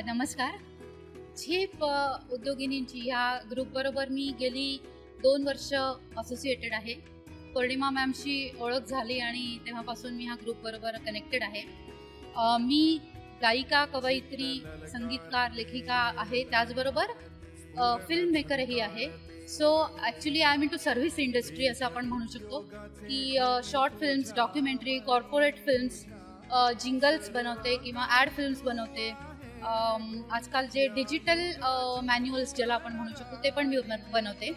नमस्कार. झेप उद्योगिनींची ह्या ग्रुपबरोबर मी गेली दोन वर्ष असोसिएटेड आहे. पौर्णिमा मॅमशी ओळख झाली आणि तेव्हापासून मी ह्या ग्रुपबरोबर कनेक्टेड आहे. मी गायिका कवयित्री संगीतकार लेखिका आहे. त्याचबरोबर फिल्म मेकरही आहे. So actually I mean to service industry असं आपण म्हणू शकतो. की short films documentary corporate films jingles बनवते किंवा ॲड फिल्म्स बनवते. आजकाल जे डिजिटल मॅन्युअल्स ज्याला आपण म्हणू शकतो ते पण मी बन- बनवते.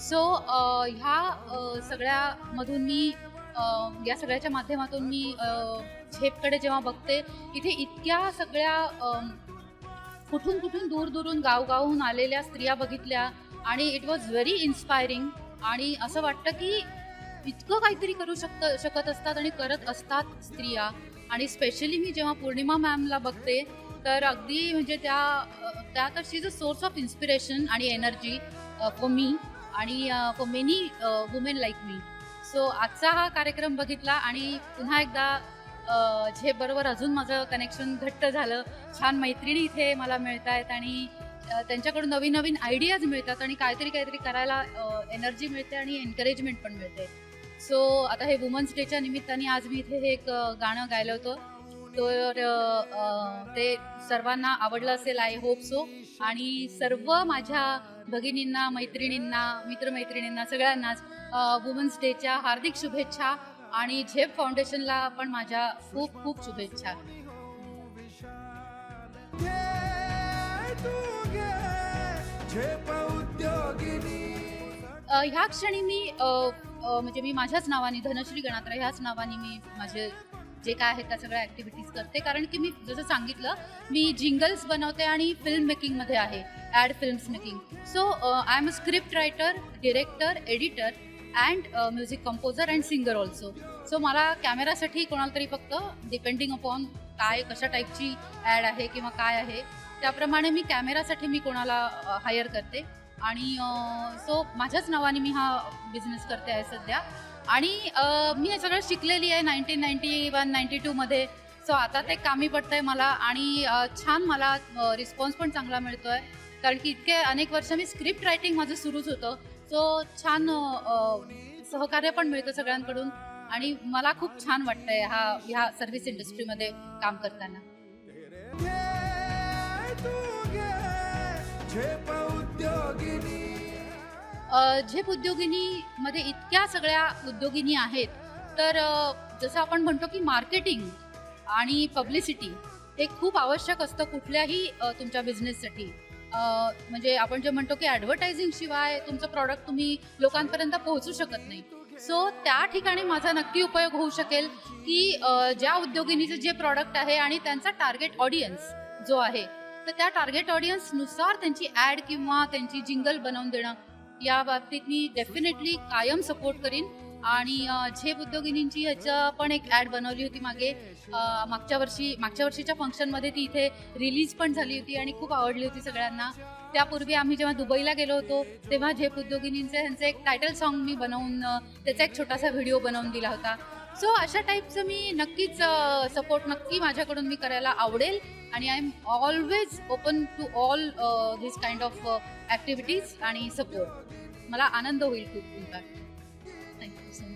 सो ह्या सगळ्यामधून मी या सगळ्याच्या माध्यमातून मी झेपकडे जेव्हा बघते इथे इतक्या सगळ्या कुठून कुठून दूर दूरून गावगावहून आलेल्या स्त्रिया बघितल्या आणि इट वॉज व्हेरी इन्स्पायरिंग आणि असं वाटतं की इतकं काहीतरी करू शकत शकत असतात आणि करत असतात स्त्रिया. आणि स्पेशली मी जेव्हा पौर्णिमा मॅमला बघते तर अगदी म्हणजे त्या त्या तर she is a source of inspiration आणि एनर्जी फॉर मी आणि for many women like me so आजचा हा कार्यक्रम बघितला आणि पुन्हा एकदा झे बरोबर अजून माझं कनेक्शन घट्ट झालं छान मैत्रिणी इथे मला मिळत आहेत आणि त्यांच्याकडून नवीन नवीन आयडियाज मिळतात आणि काहीतरी काहीतरी करायला एनर्जी मिळते आणि एनकरेजमेंट पण मिळते. सो आता हे वुमन्स डेच्या निमित्ताने आज मी इथे हे एक गाणं गायलं होतं. तर ते सर्वांना आवडलं असेल आय होप सो आणि सर्व माझ्या भगिनींना मैत्रिणींना मित्रमैत्रिणींना सगळ्यांनाच वुमन्स डेच्या हार्दिक शुभेच्छा आणि झेप फाउंडेशनला पण माझ्या खूप खूप शुभेच्छा. ह्या क्षणी मी म्हणजे मी माझ्याच नावाने धनश्री गणात्र ह्याच नावाने मी माझे जे काय आहेत त्या सगळ्या ॲक्टिव्हिटीज करते. कारण की मी जसं सांगितलं मी जिंगल्स बनवते आणि फिल्म मेकिंगमध्ये आहे ad films making so I am a script writer director editor and music composer and singer also so मला कॅमेरासाठी कोणाला तरी फक्त डिपेंडिंग अपॉन काय कशा टाईपची ॲड आहे किंवा काय आहे त्याप्रमाणे मी कॅमेरासाठी मी कोणाला uh, हायर करते. आणि सो माझ्याच नावाने मी हा बिझनेस करते आहे सध्या. आणि मी हे सगळं शिकलेली आहे नाईन्टीन नाईन्टी वन नाईन्टी टूमध्ये सो आता ते कामी पडतं आहे मला आणि छान मला रिस्पॉन्स पण चांगला मिळतो आहे कारण की इतके अनेक वर्ष मी स्क्रिप्ट रायटिंग माझं सुरूच होतं. सो छान सहकार्य पण मिळतं सगळ्यांकडून. आणि मला खूप छान वाटतं आहे हा ह्या सर्व्हिस इंडस्ट्रीमध्ये काम करताना. झेप उद्योगिनीमध्ये इतक्या सगळ्या उद्योगिनी आहेत तर जसं आपण म्हणतो की मार्केटिंग आणि पब्लिसिटी हे खूप आवश्यक असतं कुठल्याही तुमच्या बिझनेससाठी. म्हणजे आपण जे म्हणतो की ॲडव्हर्टायझिंग शिवाय तुमचं प्रॉडक्ट तुम्ही लोकांपर्यंत पोहोचू शकत नाही. सो त्या ठिकाणी माझा नक्की उपयोग होऊ शकेल की ज्या उद्योगिनीचं जे प्रॉडक्ट आहे आणि त्यांचा टार्गेट ऑडियन्स जो आहे तर त्या टार्गेट ऑडियन्सनुसार त्यांची ॲड किंवा त्यांची जिंगल बनवून देणं या बाबतीत मी डेफिनेटली कायम सपोर्ट करीन. आणि झेप उद्योगिनींची ह्याचं पण एक ॲड बनवली होती मागे. मागच्या वर्षी मागच्या वर्षीच्या फंक्शनमध्ये ती इथे रिलीज पण झाली होती आणि खूप आवडली होती सगळ्यांना. त्यापूर्वी आम्ही जेव्हा दुबईला गेलो होतो तेव्हा झेप उद्योगिनींचे ह्यांचं एक टायटल सॉन्ग मी बनवून त्याचा एक छोटासा व्हिडिओ बनवून दिला होता. सो अशा टाईपचं मी नक्कीच सपोर्ट नक्की माझ्याकडून मी करायला आवडेल. आणि I am always open to all this kind of activities आणि सपोर्ट मला आनंद होईल खूप तुमचा थँक्यू सो मच